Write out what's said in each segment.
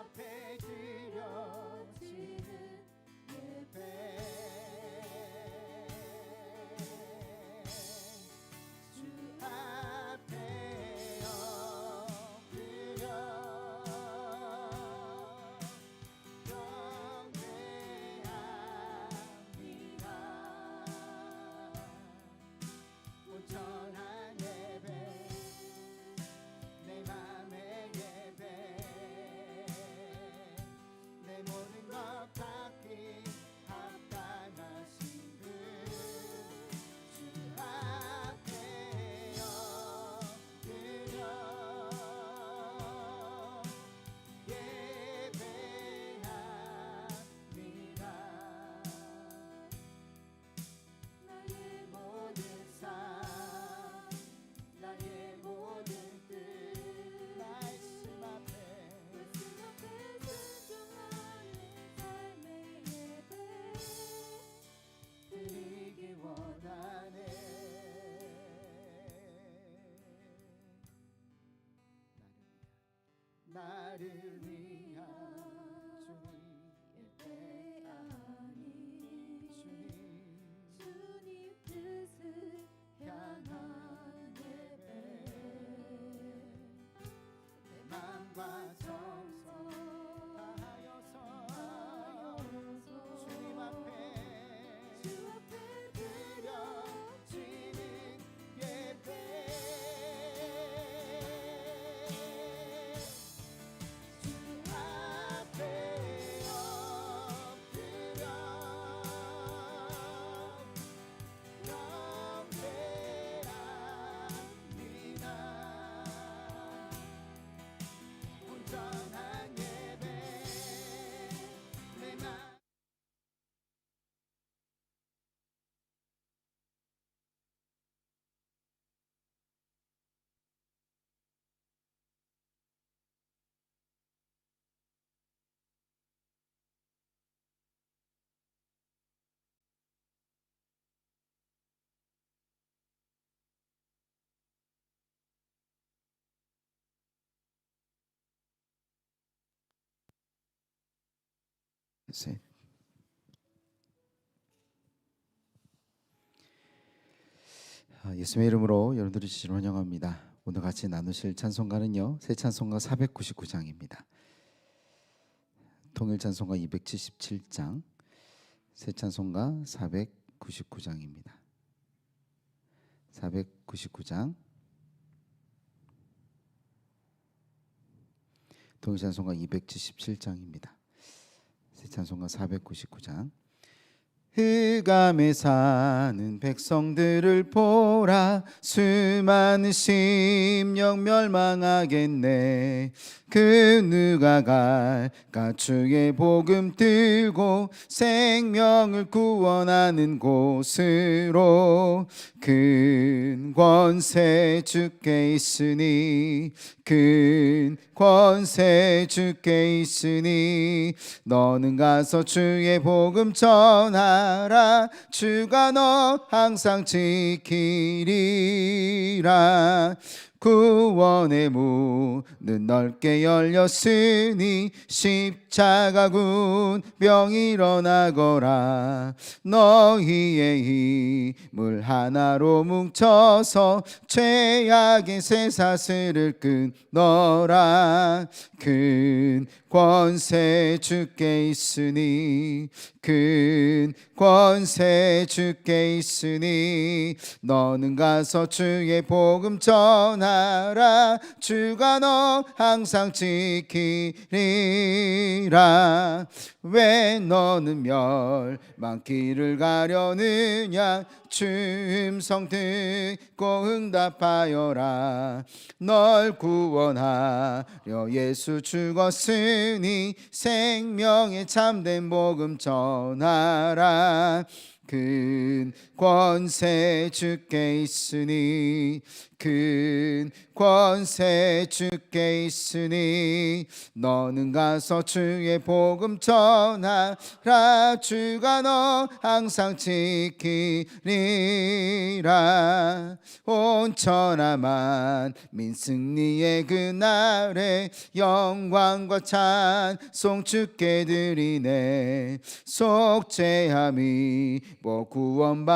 앞에 드려지는 예배 셋. 아, 예수님의 이름으로 여러분들을 진심으로 환영합니다. 오늘 같이 나누실 찬송가는요. 새 찬송가 499장입니다. 통일 찬송가 277장, 새 찬송가 499장입니다. 499장 통일 찬송가 277장입니다. 새 찬송가 499장 흑암에 사는 백성들을 보라. 수많은 심령 멸망하겠네. 그 누가 갈까 주의 복음 들고 생명을 구원하는 곳으로 큰 권세 주께 있으니 큰 권세 주께 있으니 너는 가서 주의 복음 전하 라 주가 너 항상 지키리라 구원의 문은 넓게 열렸으니 십자가 군 병 일어나거라. 너희의 힘을 하나로 뭉쳐서 죄악의 쇠사슬을 끊너라. 큰 권세 주께 있으니 큰 권세 주께 있으니 너는 가서 주의 복음 전하 라 주가 너 항상 지키리라. 왜 너는 멸망길을 가려느냐? 주 음성 듣고 응답하여라. 널 구원하려 예수 죽었으니 생명의 참된 복음 전하라. 큰 권세 주께 있으니 큰 권세 주께 있으니 너는 가서 주의 복음 전하라. 주가 너 항상 지키리라. 온 천하만 민승리의 그날에 영광과 찬송 주께 드리네. 속죄함이 뭐 구원받았으니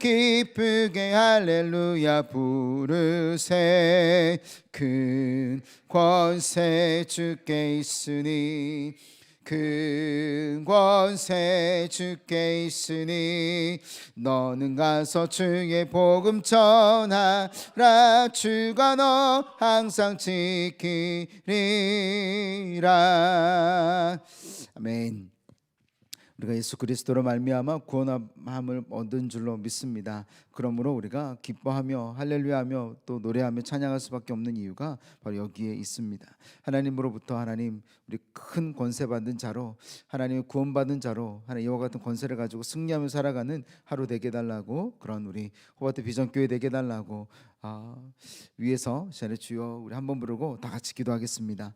기쁘게 할렐루야 부르세 큰 권세 주께 있으니 큰 권세 주께 있으니 너는 가서 주의 복음 전하라 주가 너 항상 지키리라. 아멘 우리가 예수 그리스도로 말미암아 구원함을 얻은 줄로 믿습니다. 그러므로 우리가 기뻐하며 할렐루야하며 또 노래하며 찬양할 수밖에 없는 이유가 바로 여기에 있습니다. 하나님으로부터 하나님 우리 큰 권세 받은 자로 하나님의 구원받은 자로 하나님 이와 같은 권세를 가지고 승리하며 살아가는 하루 되게 달라고 그런 우리 호바트 비전 교회 되게 달라고 아, 위에서 시간에 주여 우리 한번 부르고 다 같이 기도하겠습니다.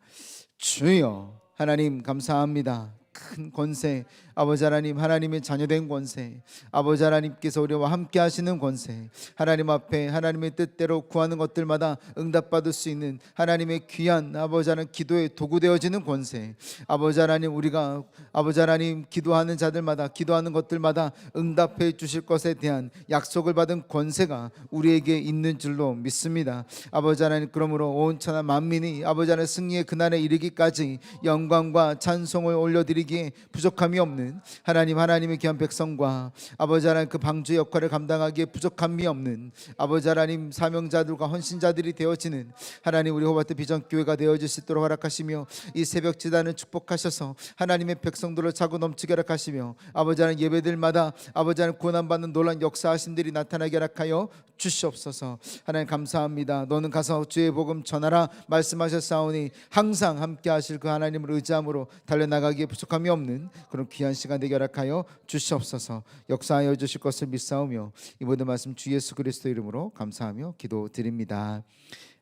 주여 하나님 감사합니다. 큰 권세 아버지 하나님 하나님의 자녀된 권세 아버지 하나님께서 우리와 함께 하시는 권세 하나님 앞에 하나님의 뜻대로 구하는 것들마다 응답받을 수 있는 하나님의 귀한 아버지 하나님 기도의 도구 되어지는 권세 아버지 하나님 우리가 아버지 하나님 기도하는 자들마다 기도하는 것들마다 응답해 주실 것에 대한 약속을 받은 권세가 우리에게 있는 줄로 믿습니다. 아버지 하나님 그러므로 온 천하 만민이 아버지 하나님 승리의 그날에 이르기까지 영광과 찬송을 올려드리기 에 부족함이 없는 하나님 하나님의 귀한 백성과 아버지 하나님 그 방주 역할을 감당하기에 부족함이 없는 아버지 하나님 사명자들과 헌신자들이 되어지는 하나님 우리 호바트 비전 교회가 되어질 수 있도록 허락하시며 이 새벽 지단을 축복하셔서 하나님의 백성들을 차고 넘치게 허락하시며 아버지 하나님 예배들마다 아버지 하나님 고난받는 놀란 역사하심들이 나타나게 허락하여 주시옵소서. 하나님 감사합니다. 너는 가서 주의 복음 전하라 말씀하셨사오니 항상 함께 하실 그 하나님을 의지함으로 달려나가기에 부족함 이 없는 그런 귀한 시간 되게 허락하여 주시옵소서. 역사하여 주실 것을 믿사오며 이 모든 말씀 주 예수 그리스도 이름으로 감사하며 기도드립니다.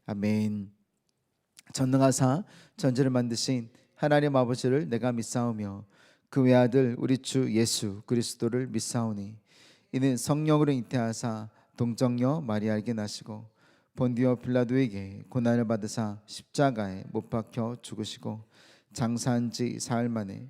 아멘. 전능하사 전지를 만드신 하나님 아버지를 내가 믿사오며 그 외아들 우리 주 예수 그리스도를 믿사오니 이는 성령으로 잉태하사 동정녀 마리아에게 나시고 본디오 빌라도에게 고난을 받으사 십자가에 못 박혀 죽으시고 장사한 지 사흘 만에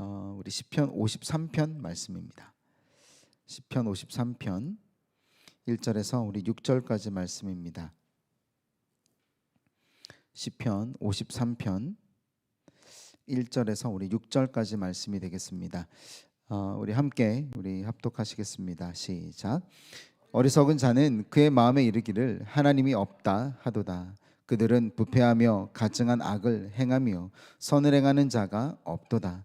어, 우리 시편 53편 말씀입니다. 시편 53편 1절에서 우리 6절까지 말씀입니다. 시편 53편 1절에서 우리 6절까지 말씀이 되겠습니다. 어, 우리 함께 우리 합독하시겠습니다. 시작. 어리석은 자는 그의 마음에 이르기를 하나님이 없다 하도다. 그들은 부패하며 가증한 악을 행하며 선을 행하는 자가 없도다.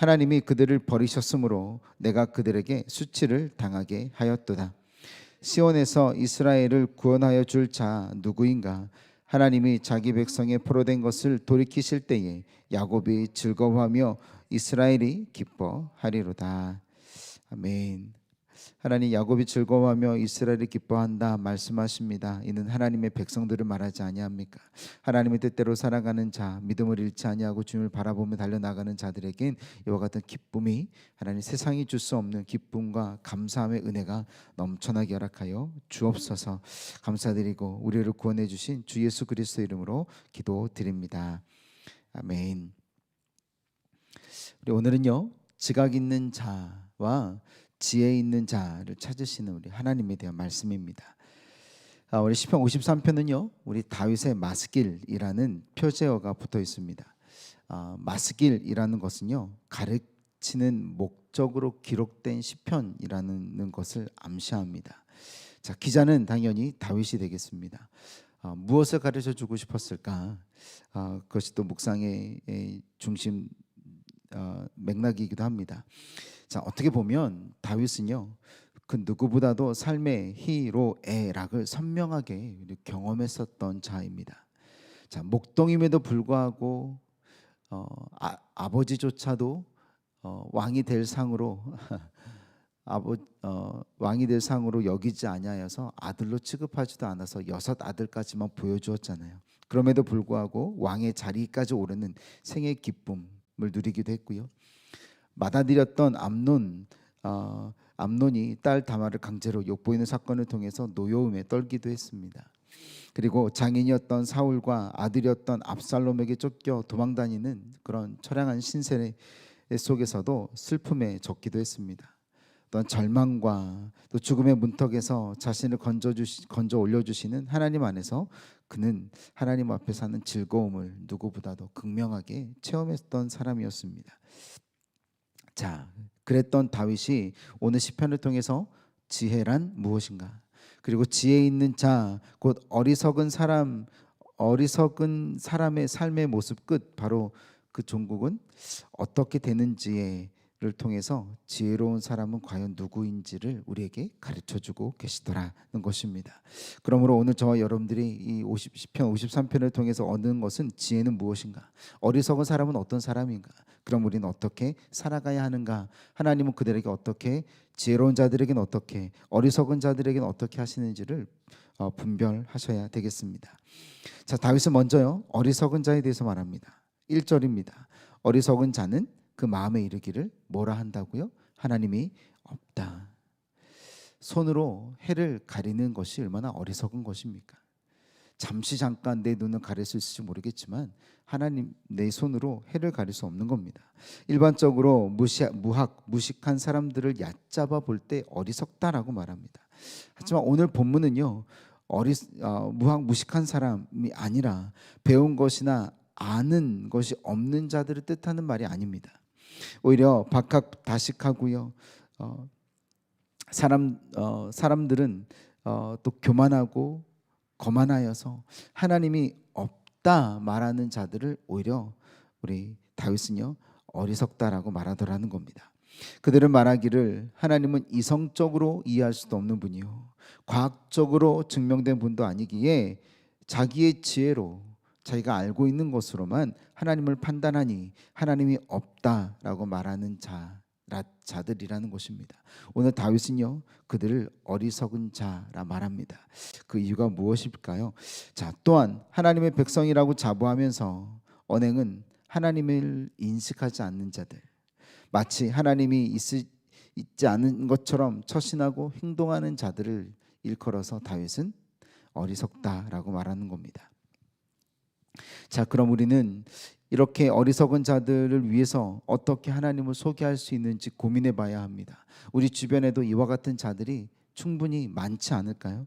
하나님이 그들을 버리셨으므로 내가 그들에게 수치를 당하게 하였도다. 시온에서 이스라엘을 구원하여 줄 자 누구인가? 하나님이 자기 백성의 포로된 것을 돌이키실 때에 야곱이 즐거워하며 이스라엘이 기뻐하리로다. 아멘. 하나님 야곱이 즐거워하며 이스라엘이 기뻐한다 말씀하십니다. 이는 하나님의 백성들을 말하지 아니합니까? 하나님의 뜻대로 살아가는 자, 믿음을 잃지 아니하고 주님을 바라보며 달려나가는 자들에겐 이와 같은 기쁨이 하나님 세상이 줄 수 없는 기쁨과 감사함의 은혜가 넘쳐나게 허락하여 주옵소서. 감사드리고 우리를 구원해 주신 주 예수 그리스도 이름으로 기도드립니다. 아멘. 우리 오늘은요 지각 있는 자와 지혜 있는 자를 찾으시는 우리 하나님에 대한 말씀입니다. 아, 우리 시편 53편은요 우리 다윗의 마스길이라는 표제어가 붙어 있습니다. 아, 마스길이라는 것은요 가르치는 목적으로 기록된 시편이라는 것을 암시합니다. 자 기자는 당연히 다윗이 되겠습니다. 아, 무엇을 가르쳐 주고 싶었을까? 아, 그것이 또 묵상의 의 중심 어, 맥락이기도 합니다. 자 어떻게 보면 다윗은요 그 누구보다도 삶의 희로애락을 선명하게 경험했었던 자입니다. 자 목동임에도 불구하고 어, 아, 아버지조차도 어, 왕이 될 상으로 아버 어, 왕이 될 상으로 여기지 아니하여서 아들로 취급하지도 않아서 여섯 아들까지만 보여주었잖아요. 그럼에도 불구하고 왕의 자리까지 오르는 생의 기쁨을 누리기도 했고요. 맏아들이었던 암논 어, 암논이 딸 다마를 강제로 욕보이는 사건을 통해서 노여움에 떨기도 했습니다. 그리고 장인이었던 사울과 아들이었던 압살롬에게 쫓겨 도망다니는 그런 처량한 신세 속에서도 슬픔에 젖기도 했습니다. 어떤 절망과 또 죽음의 문턱에서 자신을 건져 주시 건져 올려 주시는 하나님 안에서 그는 하나님 앞에 사는 즐거움을 누구보다도 극명하게 체험했던 사람이었습니다. 자, 그랬던 다윗이 오늘 시편을 통해서 지혜란 무엇인가? 그리고 지혜 있는 자, 곧 어리석은 사람, 어리석은 사람의 삶의 모습 끝 바로 그 종국은 어떻게 되는지 를 통해서 지혜로운 사람은 과연 누구인지를 우리에게 가르쳐 주고 계시더라는 것입니다. 그러므로 오늘 저와 여러분들이 이 50편 53편을 통해서 얻는 것은 지혜는 무엇인가? 어리석은 사람은 어떤 사람인가? 그럼 우리는 어떻게 살아가야 하는가? 하나님은 그들에게 어떻게 지혜로운 자들에게는 어떻게 어리석은 자들에게는 어떻게 하시는지를 어, 분별하셔야 되겠습니다. 자, 다윗은 먼저요. 어리석은 자에 대해서 말합니다. 1절입니다. 어리석은 자는 그 마음에 이르기를 뭐라 한다고요? 하나님이 없다. 손으로 해를 가리는 것이 얼마나 어리석은 것입니까? 잠시 잠깐 내 눈을 가릴 수 있을지 모르겠지만 하나님 내 손으로 해를 가릴 수 없는 겁니다. 일반적으로 무시, 무학 무식한 사람들을 얕잡아 볼 때 어리석다라고 말합니다. 하지만 오늘 본문은요 어리 어, 무학 무식한 사람이 아니라 배운 것이나 아는 것이 없는 자들을 뜻하는 말이 아닙니다. 오히려 박학다식하고요. 어, 사람 어, 사람들은 어, 또 교만하고 거만하여서 하나님이 없다 말하는 자들을 오히려 우리 다윗은요 어리석다라고 말하더라는 겁니다. 그들은 말하기를 하나님은 이성적으로 이해할 수도 없는 분이요 과학적으로 증명된 분도 아니기에 자기의 지혜로 자기가 알고 있는 것으로만 하나님을 판단하니 하나님이 없다라고 말하는 자 자들이라는 것입니다. 오늘 다윗은요 그들을 어리석은 자라 말합니다. 그 이유가 무엇일까요? 자 또한 하나님의 백성이라고 자부하면서 언행은 하나님을 인식하지 않는 자들 마치 하나님이 있, 있지 않은 것처럼 처신하고 행동하는 자들을 일컬어서 다윗은 어리석다라고 말하는 겁니다. 자, 그럼 우리는 이렇게 어리석은 자들을 위해서 어떻게 하나님을 소개할 수 있는지 고민해 봐야 합니다. 우리 주변에도 이와 같은 자들이 충분히 많지 않을까요?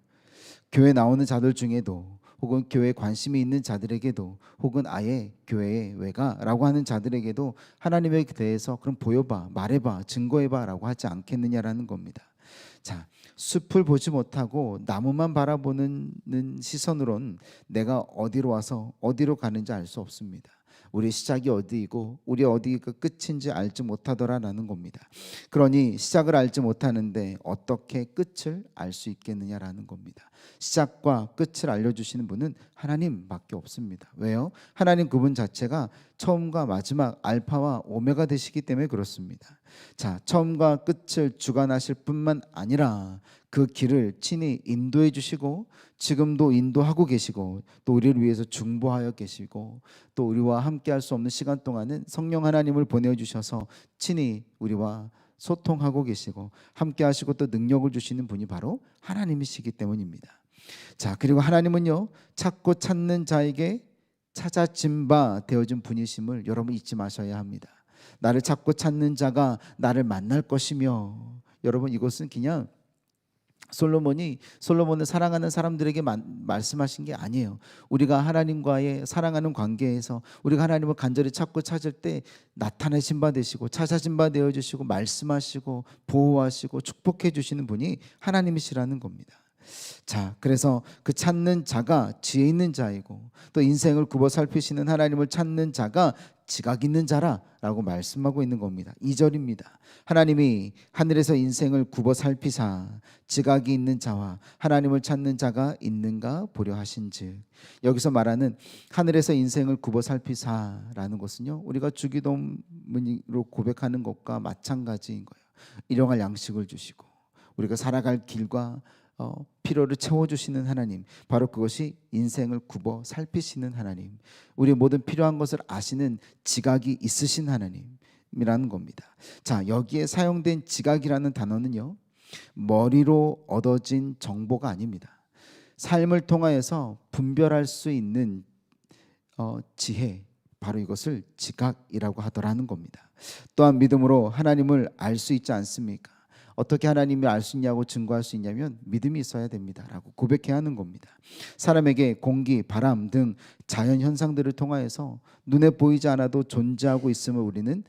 교회 나오는 자들 중에도 혹은 교회에 관심이 있는 자들에게도 혹은 아예 교회에 왜가라고 하는 자들에게도 하나님에 대해서 그럼 보여봐 말해봐 증거해봐라고 하지 않겠느냐라는 겁니다. 자 숲을 보지 못하고 나무만 바라보는 시선으론 내가 어디로 와서 어디로 가는지 알 수 없습니다. 우리 시작이 어디이고 우리 어디가 끝인지 알지 못하더라라는 겁니다. 그러니 시작을 알지 못하는데 어떻게 끝을 알 수 있겠느냐라는 겁니다. 시작과 끝을 알려주시는 분은 하나님밖에 없습니다. 왜요? 하나님 그분 자체가 처음과 마지막 알파와 오메가 되시기 때문에 그렇습니다. 자, 처음과 끝을 주관하실 뿐만 아니라 그 길을 친히 인도해 주시고 지금도 인도하고 계시고 또 우리를 위해서 중보하여 계시고 또 우리와 함께 할 수 없는 시간 동안은 성령 하나님을 보내 주셔서 친히 우리와 소통하고 계시고 함께 하시고 또 능력을 주시는 분이 바로 하나님이시기 때문입니다. 자, 그리고 하나님은요. 찾고 찾는 자에게 찾아진 바 되어진 분이심을 여러분 잊지 마셔야 합니다. 나를 찾고 찾는 자가 나를 만날 것이며 여러분 이것은 그냥 솔로몬이 솔로몬을 사랑하는 사람들에게 만- 말씀하신 게 아니에요. 우리가 하나님과의 사랑하는 관계에서 우리가 하나님을 간절히 찾고 찾을 때 나타내신 바 되시고 찾아진 바 되어 주시고 말씀하시고 보호하시고 축복해 주시는 분이 하나님이시라는 겁니다. 자, 그래서 그 찾는 자가 지혜 있는 자이고 또 인생을 굽어 살피시는 하나님을 찾는 자가 지각 있는 자라라고 말씀하고 있는 겁니다. 2절입니다. 하나님이 하늘에서 인생을 굽어 살피사 지각이 있는 자와 하나님을 찾는 자가 있는가 보려 하신즉 여기서 말하는 하늘에서 인생을 굽어 살피사라는 것은요. 우리가 주기도문으로 고백하는 것과 마찬가지인 거예요. 일용할 양식을 주시고 우리가 살아갈 길과 어, 필요를 채워주시는 하나님, 바로 그것이 인생을 굽어 살피시는 하나님, 우리 모든 필요한 것을 아시는 지각이 있으신 하나님이라는 겁니다. 자, 여기에 사용된 지각이라는 단어는요, 머리로 얻어진 정보가 아닙니다. 삶을 통하여서 분별할 수 있는 어, 지혜, 바로 이것을 지각이라고 하더라는 겁니다. 또한 믿음으로 하나님을 알 수 있지 않습니까? 어떻게 하나님을 알 수 있냐고 증거할 수 있냐면 믿음이 있어야 됩니다라고 고백해야 하는 겁니다. 사람에게 공기, 바람 등 자연 현상들을 통하여서 눈에 보이지 않아도 존재하고 있음을 우리는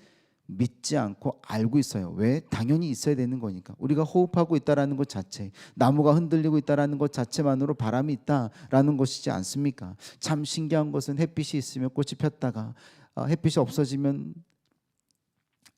믿지 않고 알고 있어요. 왜? 당연히 있어야 되는 거니까. 우리가 호흡하고 있다라는 것 자체, 나무가 흔들리고 있다라는 것 자체만으로 바람이 있다라는 것이지 않습니까? 참 신기한 것은 햇빛이 있으면 꽃이 폈다가 어, 햇빛이 없어지면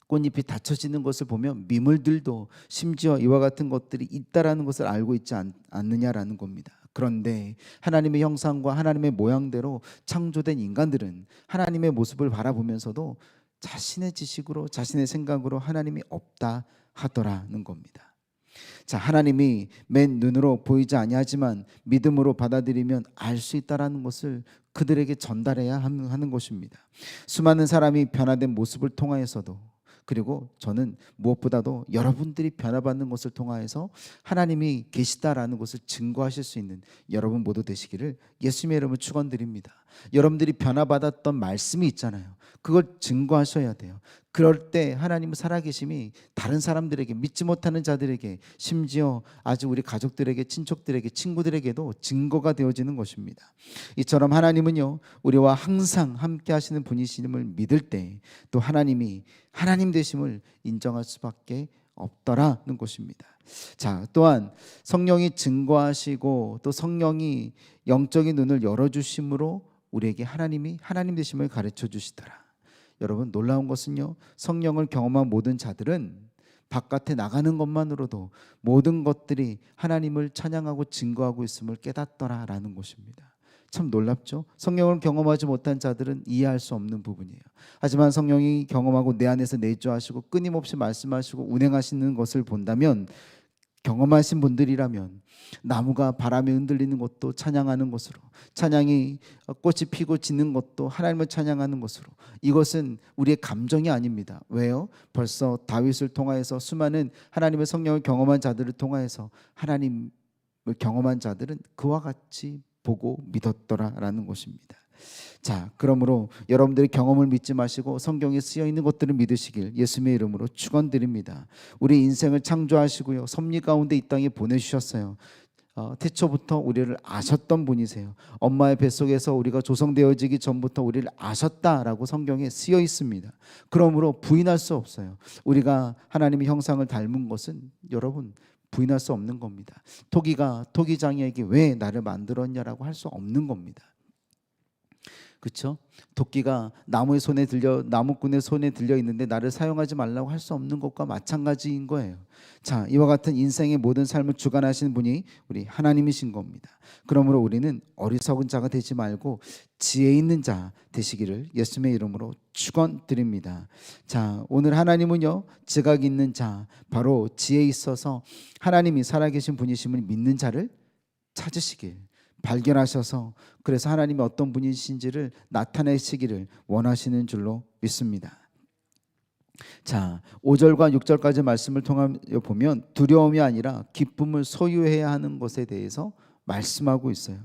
꽃잎이 닫혀지는 것을 보면 미물들도 심지어 이와 같은 것들이 있다라는 것을 알고 있지 않, 않느냐라는 겁니다. 그런데 하나님의 형상과 하나님의 모양대로 창조된 인간들은 하나님의 모습을 바라보면서도 자신의 지식으로 자신의 생각으로 하나님이 없다 하더라는 겁니다. 자, 하나님이 맨 눈으로 보이지 아니하지만 믿음으로 받아들이면 알 수 있다라는 것을 그들에게 전달해야 하는 것입니다. 수많은 사람이 변화된 모습을 통하여서도 그리고 저는 무엇보다도 여러분들이 변화받는 것을 통하여서 하나님이 계시다라는 것을 증거하실 수 있는 여러분 모두 되시기를 예수님의 이름으로 축원드립니다. 여러분들이 변화받았던 말씀이 있잖아요. 그걸 증거하셔야 돼요. 그럴 때 하나님의 살아계심이 다른 사람들에게 믿지 못하는 자들에게 심지어 아주 우리 가족들에게 친척들에게 친구들에게도 증거가 되어지는 것입니다. 이처럼 하나님은요 우리와 항상 함께 하시는 분이심을 믿을 때 또 하나님이 하나님 되심을 인정할 수밖에 없더라는 것입니다. 자, 또한 성령이 증거하시고 또 성령이 영적인 눈을 열어 주심으로 우리에게 하나님이 하나님 되심을 가르쳐 주시더라. 여러분 놀라운 것은요. 성령을 경험한 모든 자들은 바깥에 나가는 것만으로도 모든 것들이 하나님을 찬양하고 증거하고 있음을 깨닫더라라는 것입니다. 참 놀랍죠. 성령을 경험하지 못한 자들은 이해할 수 없는 부분이에요. 하지만 성령이 경험하고 내 안에서 내주하시고 끊임없이 말씀하시고 운행하시는 것을 본다면 경험하신 분들이라면 나무가 바람에 흔들리는 것도 찬양하는 것으로 찬양이 꽃이 피고 지는 것도 하나님을 찬양하는 것으로 이것은 우리의 감정이 아닙니다. 왜요? 벌써 다윗을 통하여서 수많은 하나님의 성령을 경험한 자들을 통하여서 하나님을 경험한 자들은 그와 같이 보고 믿었더라라는 것입니다. 자, 그러므로 여러분들이 경험을 믿지 마시고 성경에 쓰여 있는 것들을 믿으시길 예수님의 이름으로 축원드립니다. 우리 인생을 창조하시고요. 섭리 가운데 이 땅에 보내 주셨어요. 어, 태초부터 우리를 아셨던 분이세요. 엄마의 뱃속에서 우리가 조성되어지기 전부터 우리를 아셨다라고 성경에 쓰여 있습니다. 그러므로 부인할 수 없어요. 우리가 하나님의 형상을 닮은 것은 여러분 부인할 수 없는 겁니다. 토기가 토기장이에게 왜 나를 만들었냐라고 할 수 없는 겁니다. 그렇죠? 도끼가 나무의 손에 들려 나무꾼의 손에 들려 있는데 나를 사용하지 말라고 할 수 없는 것과 마찬가지인 거예요. 자, 이와 같은 인생의 모든 삶을 주관하시는 분이 우리 하나님이신 겁니다. 그러므로 우리는 어리석은 자가 되지 말고 지혜 있는 자 되시기를 예수님의 이름으로 축원드립니다. 자, 오늘 하나님은요. 지각 있는 자, 바로 지혜 있어서 하나님이 살아계신 분이심을 믿는 자를 찾으시길 발견하셔서 그래서 하나님이 어떤 분이신지를 나타내시기를 원하시는 줄로 믿습니다. 자, 5절과 6절까지 말씀을 통하여 보면 두려움이 아니라 기쁨을 소유해야 하는 것에 대해서 말씀하고 있어요.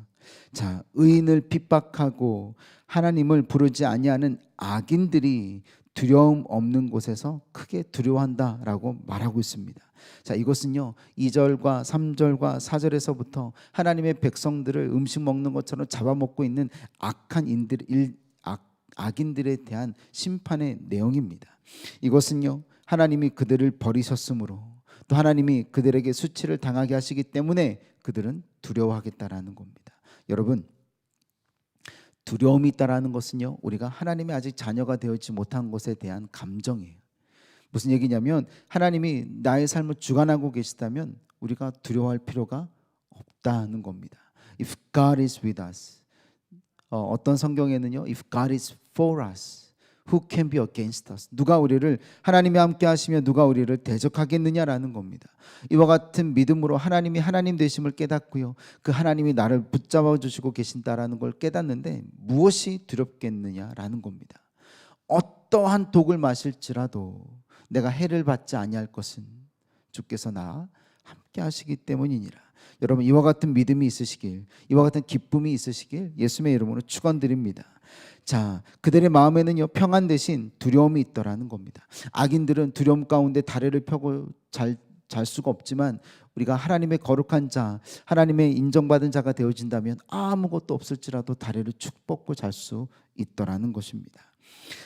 자, 의인을 핍박하고 하나님을 부르지 아니하는 악인들이 두려움 없는 곳에서 크게 두려워한다라고 말하고 있습니다. 자, 이것은요. 2절과 3절과 4절에서부터 하나님의 백성들을 음식 먹는 것처럼 잡아먹고 있는 악한 인들 일, 악, 악인들에 대한 심판의 내용입니다. 이것은요. 하나님이 그들을 버리셨으므로 또 하나님이 그들에게 수치를 당하게 하시기 때문에 그들은 두려워하겠다라는 겁니다. 여러분 두려움이 있다라는 것은요. 우리가 하나님의 아직 자녀가 되었지 못한 것에 대한 감정이에요. 무슨 얘기냐면 하나님이 나의 삶을 주관하고 계시다면 우리가 두려워할 필요가 없다는 겁니다. If God is with us. 어, 어떤 성경에는요. If God is for us. Who can be against us? 누가 우리를 하나님이 함께 하시며 누가 우리를 대적하겠느냐라는 겁니다. 이와 같은 믿음으로 하나님이 하나님 되심을 깨닫고요. 그 하나님이 나를 붙잡아 주시고 계신다라는 걸 깨닫는데 무엇이 두렵겠느냐라는 겁니다. 어떠한 독을 마실지라도 내가 해를 받지 아니할 것은 주께서 나 함께 하시기 때문이니라. 여러분 이와 같은 믿음이 있으시길, 이와 같은 기쁨이 있으시길 예수님의 이름으로 축원드립니다. 자, 그들의 마음에는요 평안 대신 두려움이 있더라는 겁니다. 악인들은 두려움 가운데 다리를 펴고 잘, 잘 수가 없지만 우리가 하나님의 거룩한 자, 하나님의 인정받은 자가 되어진다면 아무것도 없을지라도 다리를 축 뻗고 잘 수 있더라는 것입니다.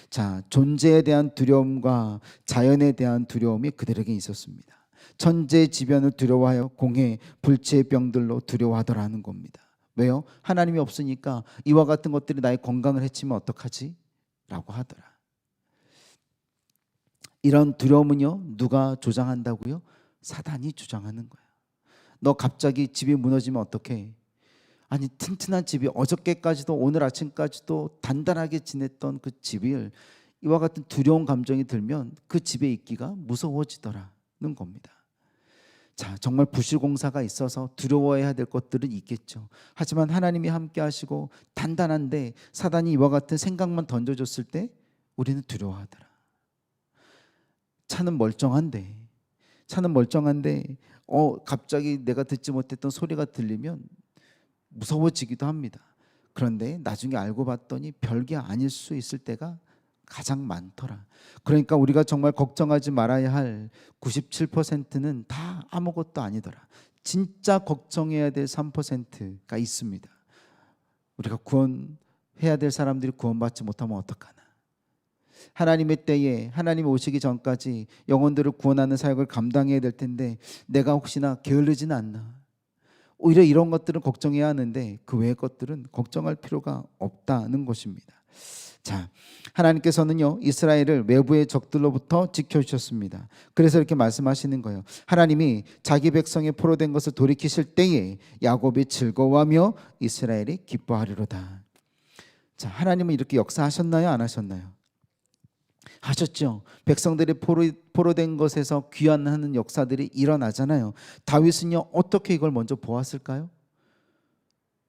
자, 존재에 대한 두려움과 자연에 대한 두려움이 그들에게 있었습니다. 천재 지변을 두려워하여 공해 불치의 병들로 두려워하더라는 겁니다. 왜요? 하나님이 없으니까 이와 같은 것들이 나의 건강을 해치면 어떡하지? 라고 하더라. 이런 두려움은요, 누가 조장한다고요? 사단이 주장하는 거야. 너 갑자기 집이 무너지면 어떡해? 아니 튼튼한 집이 어저께까지도 오늘 아침까지도 단단하게 지냈던 그 집을 이와 같은 두려운 감정이 들면 그 집에 있기가 무서워지더라는 겁니다. 자, 정말 부실 공사가 있어서 두려워해야 될 것들은 있겠죠. 하지만 하나님이 함께 하시고 단단한데 사단이 이와 같은 생각만 던져줬을 때 우리는 두려워하더라. 차는 멀쩡한데 차는 멀쩡한데 어 갑자기 내가 듣지 못했던 소리가 들리면 무서워지기도 합니다. 그런데 나중에 알고 봤더니 별게 아닐 수 있을 때가 가장 많더라. 그러니까 우리가 정말 걱정하지 말아야 할 97%는 다 아무것도 아니더라. 진짜 걱정해야 될 3%가 있습니다. 우리가 구원해야 될 사람들이 구원받지 못하면 어떡하나? 하나님의 때에 하나님 오시기 전까지 영혼들을 구원하는 사역을 감당해야 될 텐데 내가 혹시나 게을르지는 않나? 오히려 이런 것들은 걱정해야 하는데 그 외의 것들은 걱정할 필요가 없다는 것입니다. 자, 하나님께서는요 이스라엘을 외부의 적들로부터 지켜주셨습니다. 그래서 이렇게 말씀하시는 거예요. 하나님이 자기 백성의 포로된 것을 돌이키실 때에 야곱이 즐거워하며 이스라엘이 기뻐하리로다. 자, 하나님은 이렇게 역사하셨나요? 안 하셨나요? 하셨죠. 백성들이 포로, 포로된 것에서 귀환하는 역사들이 일어나잖아요. 다윗은요 어떻게 이걸 먼저 보았을까요?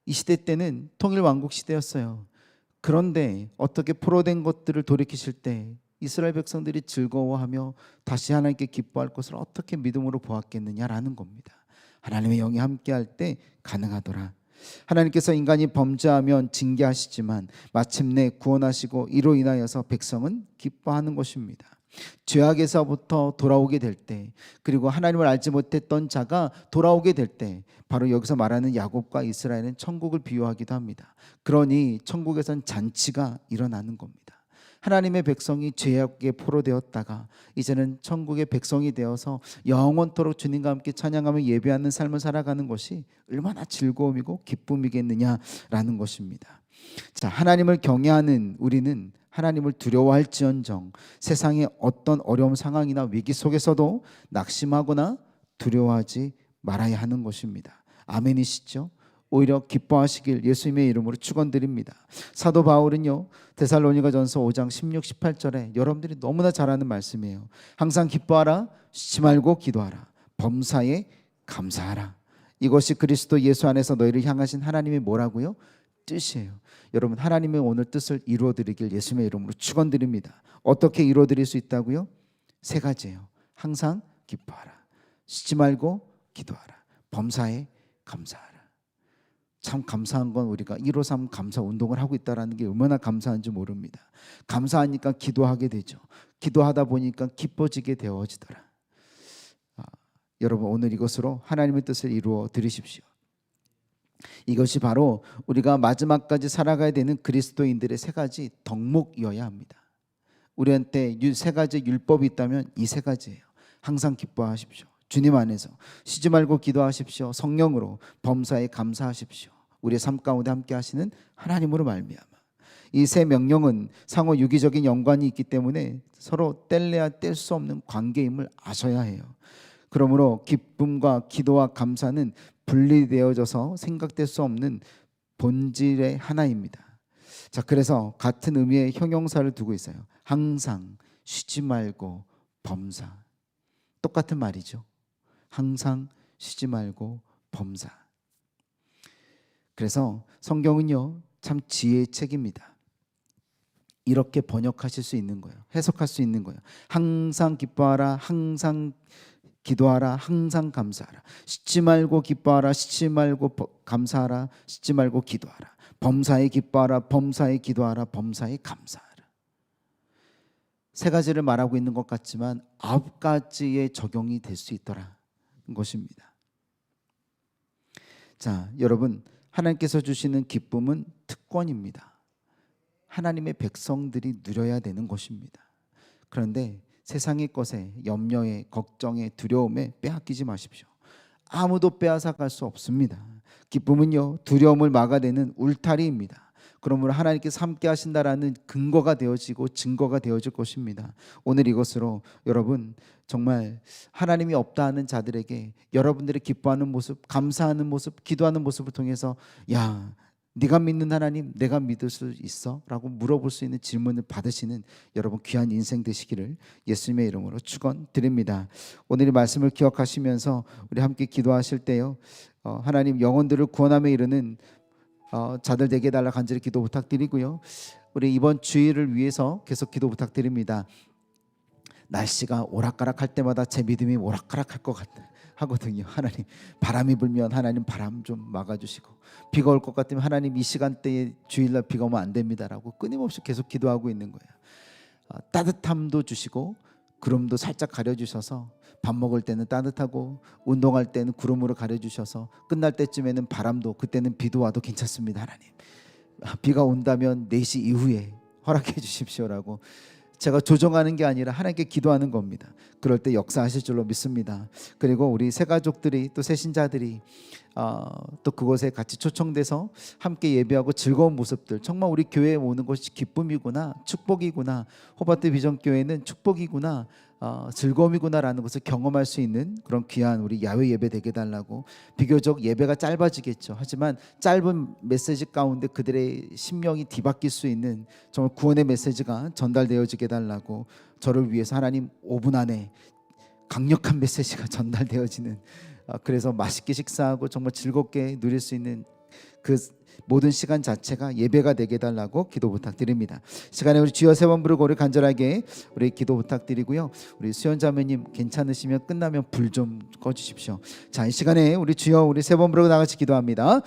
이 시대 때는 통일 왕국 시대였어요. 그런데 어떻게 포로된 것들을 돌이키실 때 이스라엘 백성들이 즐거워하며 다시 하나님께 기뻐할 것을 어떻게 믿음으로 보았겠느냐라는 겁니다. 하나님의 영이 함께할 때 가능하더라. 하나님께서 인간이 범죄하면 징계하시지만 마침내 구원하시고 이로 인하여서 백성은 기뻐하는 것입니다. 죄악에서부터 돌아오게 될 때, 그리고 하나님을 알지 못했던 자가 돌아오게 될 때, 바로 여기서 말하는 야곱과 이스라엘은 천국을 비유하기도 합니다. 그러니 천국에선 잔치가 일어나는 겁니다. 하나님의 백성이 죄악에 포로되었다가 이제는 천국의 백성이 되어서 영원토록 주님과 함께 찬양하며 예배하는 삶을 살아가는 것이 얼마나 즐거움이고 기쁨이겠느냐라는 것입니다. 자, 하나님을 경외하는 우리는 하나님을 두려워할지언정 세상의 어떤 어려운 상황이나 위기 속에서도 낙심하거나 두려워하지 말아야 하는 것입니다. 아멘이시죠? 오히려 기뻐하시길 예수님의 이름으로 축원드립니다. 사도 바울은요. 데살로니가전서 5장 16, 18절에 여러분들이 너무나 잘 아는 말씀이에요. 항상 기뻐하라, 쉬지 말고 기도하라. 범사에 감사하라. 이것이 그리스도 예수 안에서 너희를 향하신 하나님의 뭐라고요? 뜻이에요. 여러분 하나님의 오늘 뜻을 이루어 드리길 예수님의 이름으로 축원드립니다. 어떻게 이루어 드릴 수 있다고요? 세 가지예요. 항상 기뻐하라. 쉬지 말고 기도하라. 범사에 감사하라. 참 감사한 건 우리가 153 감사 운동을 하고 있다라는 게 얼마나 감사한지 모릅니다. 감사하니까 기도하게 되죠. 기도하다 보니까 기뻐지게 되어지더라. 아, 여러분 오늘 이것으로 하나님의 뜻을 이루어 드리십시오. 이것이 바로 우리가 마지막까지 살아가야 되는 그리스도인들의 세 가지 덕목이어야 합니다. 우리한테 유- 세 가지 율법이 있다면 이 세 가지예요. 항상 기뻐하십시오. 주님 안에서 쉬지 말고 기도하십시오. 성령으로 범사에 감사하십시오. 우리의 삶 가운데 함께 하시는 하나님으로 말미암아 이 세 명령은 상호 유기적인 연관이 있기 때문에 서로 뗄래야 뗄 수 없는 관계임을 아셔야 해요. 그러므로 기쁨과 기도와 감사는 분리되어져서 생각될 수 없는 본질의 하나입니다. 자, 그래서 같은 의미의 형용사를 두고 있어요. 항상 쉬지 말고 범사. 똑같은 말이죠. 항상 쉬지 말고 범사. 그래서 성경은요, 참 지혜의 책입니다. 이렇게 번역하실 수 있는 거예요. 해석할 수 있는 거예요. 항상 기뻐하라, 항상 기도하라, 항상 감사하라. 쉬지 말고 기뻐하라, 쉬지 말고 버- 감사하라, 쉬지 말고 기도하라. 범사에 기뻐하라, 범사에 기도하라, 범사에 감사하라. 세 가지를 말하고 있는 것 같지만 아홉 가지의 적용이 될 수 있더라 것입니다. 자, 여러분 하나님께서 주시는 기쁨은 특권입니다. 하나님의 백성들이 누려야 되는 것입니다. 그런데 세상의 것에 염려에 걱정에 두려움에 빼앗기지 마십시오. 아무도 빼앗아 갈 수 없습니다. 기쁨은요 두려움을 막아내는 울타리입니다. 그러므로 하나님께서 함께 하신다라는 근거가 되어지고 증거가 되어질 것입니다. 오늘 이것으로 여러분 정말 하나님이 없다 하는 자들에게 여러분들이 기뻐하는 모습, 감사하는 모습, 기도하는 모습을 통해서 야 네가 믿는 하나님 내가 믿을 수 있어? 라고 물어볼 수 있는 질문을 받으시는 여러분 귀한 인생 되시기를 예수님의 이름으로 축원드립니다. 오늘 이 말씀을 기억하시면서 우리 함께 기도하실 때요. 어, 하나님 영혼들을 구원함에 이르는 어, 자들 되게 해달라 간절히 기도 부탁드리고요. 우리 이번 주일을 위해서 계속 기도 부탁드립니다. 날씨가 오락가락할 때마다 제 믿음이 오락가락할 것 같아 하거든요. 하나님 바람이 불면 하나님 바람 좀 막아주시고 비가 올 것 같으면 하나님 이 시간대에 주일날 비가 오면 안 됩니다라고 끊임없이 계속 기도하고 있는 거예요. 어, 따뜻함도 주시고 구름도 살짝 가려주셔서 밥 먹을 때는 따뜻하고 운동할 때는 구름으로 가려주셔서 끝날 때쯤에는 바람도 그때는 비도 와도 괜찮습니다 하나님 아, 비가 온다면 4시 이후에 허락해 주십시오라고 제가 조정하는 게 아니라 하나님께 기도하는 겁니다. 그럴 때 역사하실 줄로 믿습니다. 그리고 우리 새 가족들이 또 새 신자들이 어, 또 그곳에 같이 초청돼서 함께 예배하고 즐거운 모습들 정말 우리 교회에 오는 것이 기쁨이구나 축복이구나 호바트 비전 교회는 축복이구나 어, 즐거움이구나라는 것을 경험할 수 있는 그런 귀한 우리 야외 예배 되게 달라고 비교적 예배가 짧아지겠죠. 하지만 짧은 메시지 가운데 그들의 심령이 뒤바뀔 수 있는 정말 구원의 메시지가 전달되어지게 달라고 저를 위해서 하나님 5분 안에 강력한 메시지가 전달되어지는 아, 그래서 맛있게 식사하고 정말 즐겁게 누릴 수 있는 그 모든 시간 자체가 예배가 되게 달라고 기도 부탁드립니다. 시간에 우리 주여 세번 부르고 우리 간절하게 우리 기도 부탁드리고요. 우리 수연 자매님 괜찮으시면 끝나면 불 좀 꺼주십시오. 자, 이 시간에 우리 주여 우리 세 번 부르고 나같이 기도합니다.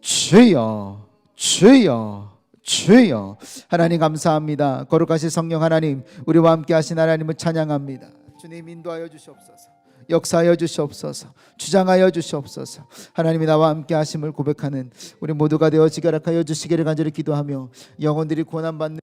주여, 주여. 주여 하나님 감사합니다 거룩하신 성령 하나님 우리와 함께 하신 하나님을 찬양합니다 주님 인도하여 주시옵소서 역사하여 주시옵소서 주장하여 주시옵소서. 하나님이 나와 함께 하심을 고백하는 우리 모두가 되어 지가락하여 주시기를 간절히 기도하며 영혼들이 고난받는